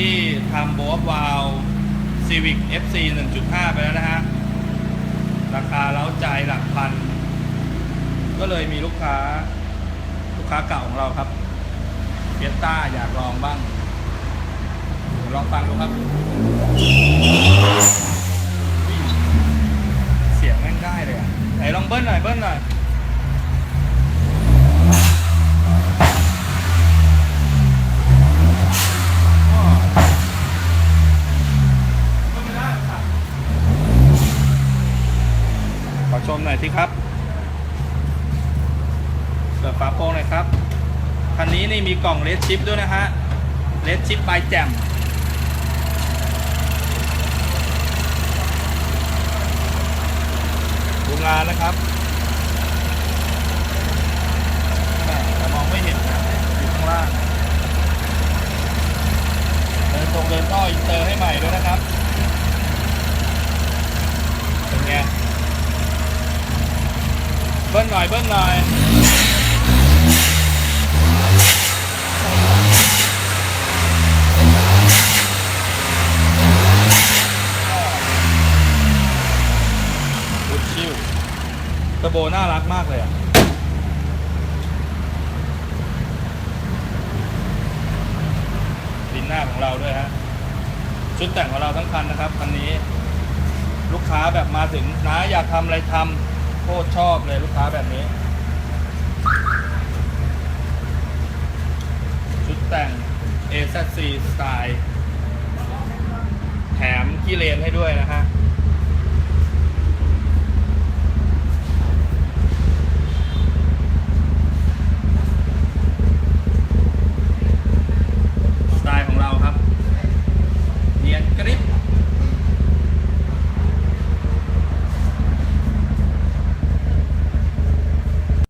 ที่ทำโบว์วาล Civic FC 1.5 ไปแล้วนะฮะ ราคาเล้าใจหลักพัน ก็เลยมีลูกค้า ลูกค้าเก่าของเราครับเฟียต้าอยากลองบ้าง ลองฟังดูครับ เสียงแม่งได้เลยอะไหนลองเบิ้ลหน่อยเบิ้ลหน่อย ขอ ชมหน่อยสิครับเปิดฝาโปรงหน่อยครับ คันนี้นี่มีกล่องเลสชิปด้วยนะฮะเลสชิปบายแจมดูงานนะครับแต่มองไม่เห็นนะอยู่ข้างล่างเดินตรงเดินท่ออินเตอร์ให้ใหม่ด้วยนะครับ เป็นไง เบิ้ลหน่อยเบิ้ลหน่อยพุชชิวเทอร์โบน่ารักมากเลยอะดินหน้าของเราด้วยฮะ ชุดแต่งของเราทั้งคันนะครับคันนี้ ลูกค้าแบบมาถึงนะอยากทำอะไรทำ ตรชอบเลยลูกค้าแบบนี้ ชุดแต่ง AZC สไตล์ แถมขี้เลนให้ด้วยนะฮะ